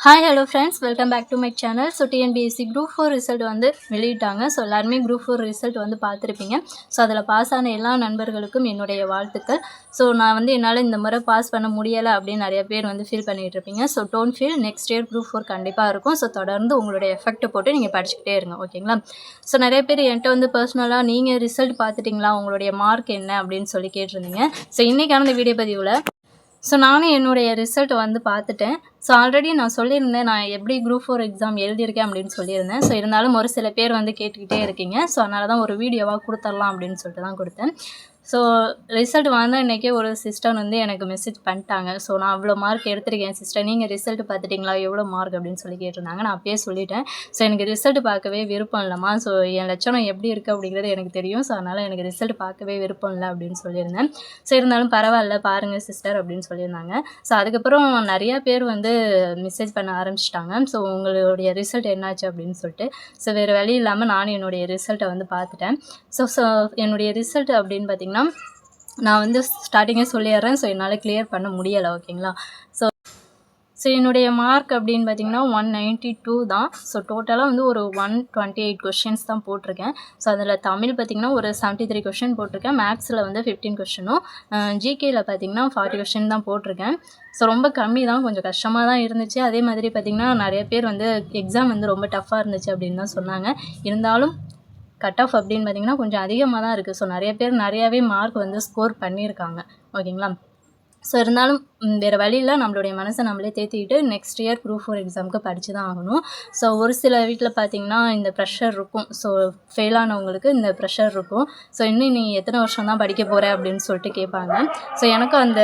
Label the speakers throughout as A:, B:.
A: Hi hello friends welcome back to my channel so TNPSC group four result வந்து வெளியிட்டாங்க. So எல்லாருமே group four result வந்து பார்த்துருப்பீங்க. So அதில் பாஸ் ஆன எல்லா நண்பர்களுக்கும் என்னுடைய வாழ்த்துக்கள். ஸோ நான் வந்து என்னால் இந்த முறை பாஸ் பண்ண முடியலை அப்படின்னு நிறைய பேர் வந்து ஃபீல் பண்ணிகிட்டு இருப்பீங்க. So don't feel next year group four கண்டிப்பாக இருக்கும். ஸோ தொடர்ந்து உங்களுடைய எஃபெக்ட்டை போட்டு நீங்கள் படிச்சுக்கிட்டே இருங்க. ஓகேங்களா ஸோ நிறைய பேர் என்கிட்ட வந்து பர்சனலாக நீங்கள் ரிசல்ட் பார்த்துட்டிங்களா? உங்களுடைய மார்க் என்ன? அப்படின்னு சொல்லி கேட்டிருந்தீங்க. ஸோ இன்றைக்கான இந்த வீடியோ பதிவில் ஸோ நானும் என்னுடைய ரிசல்ட் வந்து பார்த்துட்டேன். ஸோ ஆல்ரெடி நான் சொல்லியிருந்தேன் நான் எப்படி குரூப் ஃபோர் எக்ஸாம் எழுதியிருக்கேன் அப்படின்னு சொல்லியிருந்தேன். ஸோ இருந்தாலும் ஒரு சில பேர் வந்து கேட்டுக்கிட்டே இருக்கீங்க. ஸோ அதனால தான் ஒரு வீடியோவாக கொடுத்துர்லாம் அப்படின்னு சொல்லிட்டு தான் கொடுத்தேன். ஸோ ரிசல்ட் வந்த அன்றைக்கே ஒரு சிஸ்டர் வந்து எனக்கு மெசேஜ் பண்ணிட்டாங்க. ஸோ நான் அவ்வளோ மார்க் எடுத்திருக்கேன். சிஸ்டர் நீங்கள் ரிசல்ட் பார்த்துட்டிங்களா? எவ்வளோ மார்க் அப்படின்னு சொல்லி கேட்டிருந்தாங்க. நான் அப்பயே சொல்லிட்டேன். ஸோ எனக்கு ரிசல்ட் பார்க்கவே விருப்பம் இல்லைம்மா. ஸோ என் லட்சணம் எப்படி இருக்குது அப்படிங்கிறது எனக்கு தெரியும். ஸோ அதனால் எனக்கு ரிசல்ட் பார்க்கவே விருப்பம் இல்லை அப்படின்னு சொல்லியிருந்தேன். ஸோ இருந்தாலும் பரவாயில்ல பாருங்கள் சிஸ்டர் அப்படின்னு சொல்லியிருந்தாங்க. ஸோ அதுக்கப்புறம் நிறையா பேர் வந்து மெசேஜ் பண்ண ஆரம்பிச்சிட்டாங்க. ஸோ உங்களுடைய ரிசல்ட் என்னாச்சு அப்படின்னு சொல்லிட்டு. ஸோ வேறு வழி இல்லாமல் நானும் என்னுடைய ரிசல்ட்டை வந்து பார்த்துட்டேன். ஸோ ஸோ என்னுடைய ரிசல்ட் அப்படின்னு பார்த்திங்கன்னா நான் வந்து ஸ்டார்டிங்கே சொல்லிடுறேன். ஸோ என்னால் கிளியர் பண்ண முடியலை ஓகேங்களா? ஸோ ஸோ என்னுடைய மார்க் அப்படின்னு பார்த்தீங்கன்னா ஒன் நைன்ட்டி டூ தான். ஸோ டோட்டலாக வந்து ஒரு ஒன் டுவெண்ட்டி எயிட் கொஷின்ஸ் தான் போட்டிருக்கேன். ஸோ அதில் தமிழ் பார்த்திங்கன்னா ஒரு செவன்ட்டி த்ரீ கொஷின் போட்டிருக்கேன். மேக்ஸில் வந்து ஃபிஃப்டீன் கொஷினும் ஜிகேயில் பார்த்திங்கன்னா ஃபார்ட்டி கொஷின் தான் போட்டிருக்கேன். ஸோ ரொம்ப கம்மி தான். கொஞ்சம் கஷ்டமாக தான் இருந்துச்சு. அதே மாதிரி பார்த்திங்கன்னா நிறைய பேர் வந்து எக்ஸாம் வந்து ரொம்ப டஃப்பாக இருந்துச்சு அப்படின்னு தான் சொன்னாங்க. இருந்தாலும் கட் ஆஃப் அப்படின்னு பார்த்தீங்கன்னா கொஞ்சம் அதிகமாக தான் இருக்குது ஸோ நிறைய பேர் நிறையாவே மார்க் வந்து ஸ்கோர் பண்ணியிருக்காங்க. ஓகேங்களா ஸோ இருந்தாலும் வேறு வழியில் நம்மளுடைய மனசை நம்மளே தேற்றிக்கிட்டு நெக்ஸ்ட் இயர் குரூப் ஃபோர் எக்ஸாமுக்கு படித்து தான் ஆகணும். ஸோ ஒரு சில வீட்டில் பார்த்திங்கன்னா இந்த ப்ரெஷர் இருக்கும். ஸோ ஃபெயில் ஆனவங்களுக்கு இந்த ப்ரெஷர் இருக்கும். ஸோ இன்னும் நீ எத்தனை வருஷம் தான் படிக்க போகிற அப்படின்னு சொல்லிட்டு கேட்பாங்க ஸோ எனக்கும் அந்த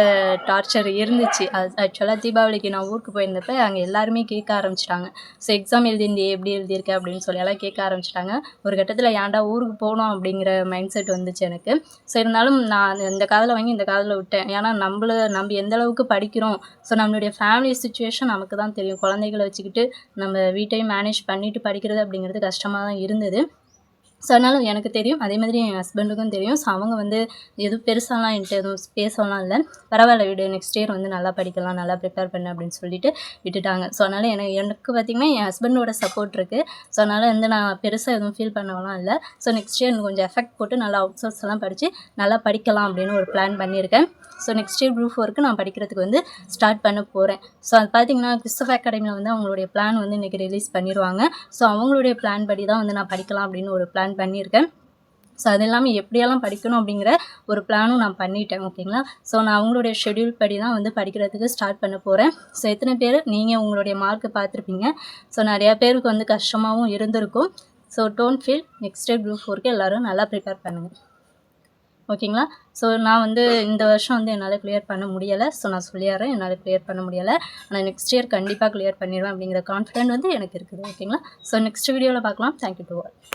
A: டார்ச்சர் இருந்துச்சு. அது ஆக்சுவலாக தீபாவளிக்கு நான் ஊருக்கு போயிருந்தப்ப அங்கே எல்லாருமே கேட்க ஆரம்பிச்சிட்டாங்க. ஸோ எக்ஸாம் எழுதிருந்தே எப்படி எழுதியிருக்க அப்படின்னு சொல்லி எல்லாம் கேட்க ஆரம்பிச்சிட்டாங்க. ஒரு கட்டத்தில் ஏன்டா ஊருக்கு போகணும் அப்படிங்கிற மைண்ட் செட் வந்துச்சு எனக்கு. ஸோ இருந்தாலும் நான் இந்த காதில் வாங்கி இந்த காதில் விட்டேன். ஏன்னா நம்மள நம்ம எந்த அளவுக்கு படிக்கிறோம். ஸோ நம்மளுடைய ஃபேமிலி சுச்சுவேஷன் நமக்கு தான் தெரியும். குழந்தைகளை வச்சுக்கிட்டு நம்ம வீட்டையும் மேனேஜ் பண்ணிவிட்டு படிக்கிறது அப்படிங்கிறது கஷ்டமாக தான் இருந்தது. ஸோ அதனால் எனக்கு தெரியும். அதே மாதிரி என் ஹஸ்பண்டுக்கும் தெரியும். ஸோ அவங்க வந்து எதுவும் பெருசாலாம் என்கிட்ட எதுவும் பேசலாம் இல்லை. பரவாயில்ல விடு நெக்ஸ்ட் இயர் வந்து நல்லா படிக்கலாம் நல்லா ப்ரிப்பேர் பண்ணு அப்படின்னு சொல்லிட்டு விட்டுட்டாங்க. ஸோ அதனால் எனக்கு எனக்கு பார்த்திங்கன்னா என் ஹஸ்பண்டோட சப்போர்ட் இருக்குது ஸோ அதனால் வந்து நான் பெருசாக எதுவும் ஃபீல் பண்ணலாம் இல்லை. ஸோ நெக்ஸ்ட் இயர் கொஞ்சம் எஃபெக்ட் போட்டு நல்லா அவுட் சோர்ஸ் எல்லாம் படித்து நல்லா படிக்கலாம் அப்படின்னு ஒரு பிளான் பண்ணியிருக்கேன். ஸோ நெக்ஸ்ட் இயர் குரூப் ஒர்க்கு நான் படிக்கிறதுக்கு வந்து ஸ்டார்ட் பண்ண போகிறேன் ஸோ அது பார்த்திங்கன்னா கிறிஸ்டப் அகாடமியில் வந்து அவங்களுடைய பிளான் வந்து இன்றைக்கி ரிலீஸ் பண்ணிடுவாங்க ஸோ அவங்களுடைய பிளான் படி தான் வந்து நான் படிக்கலாம் அப்படின்னு ஒரு பிளான் பிளான் பண்ணியிருக்கேன். ஸோ அது இல்லாமல் எப்படியெல்லாம் படிக்கணும் அப்படிங்கிற ஒரு பிளானும் நான் பண்ணிட்டேன் ஓகேங்களா ஸோ நான் அவங்களுடைய ஷெடியூல் படி தான் வந்து படிக்கிறதுக்கு ஸ்டார்ட் பண்ண போகிறேன் ஸோ எத்தனை பேர்? நீங்கள் உங்களுடைய மார்க்கை பார்த்துருப்பீங்க. ஸோ நிறையா பேருக்கு வந்து கஷ்டமாகவும் இருந்திருக்கும். So don't feel next day group ஃபோருக்கு எல்லோரும் நல்லா ப்ரிப்பேர் பண்ணுங்கள் ஓகேங்களா ஸோ நான் வந்து இந்த வருஷம் வந்து என்னால் கிளியர் பண்ண முடியலை. ஸோ நான் சொல்லிடுறேன் என்னால் கிளியர் பண்ண முடியலை. ஆனால் நெக்ஸ்ட் இயர் கண்டிப்பாக கிளியர் பண்ணிடுவேன் அப்படிங்கிற கான்ஃபிடென்ட் வந்து எனக்கு இருக்குது ஓகேங்களா ஸோ நெக்ஸ்ட் வீடியோவில் பார்க்கலாம். Thank you to all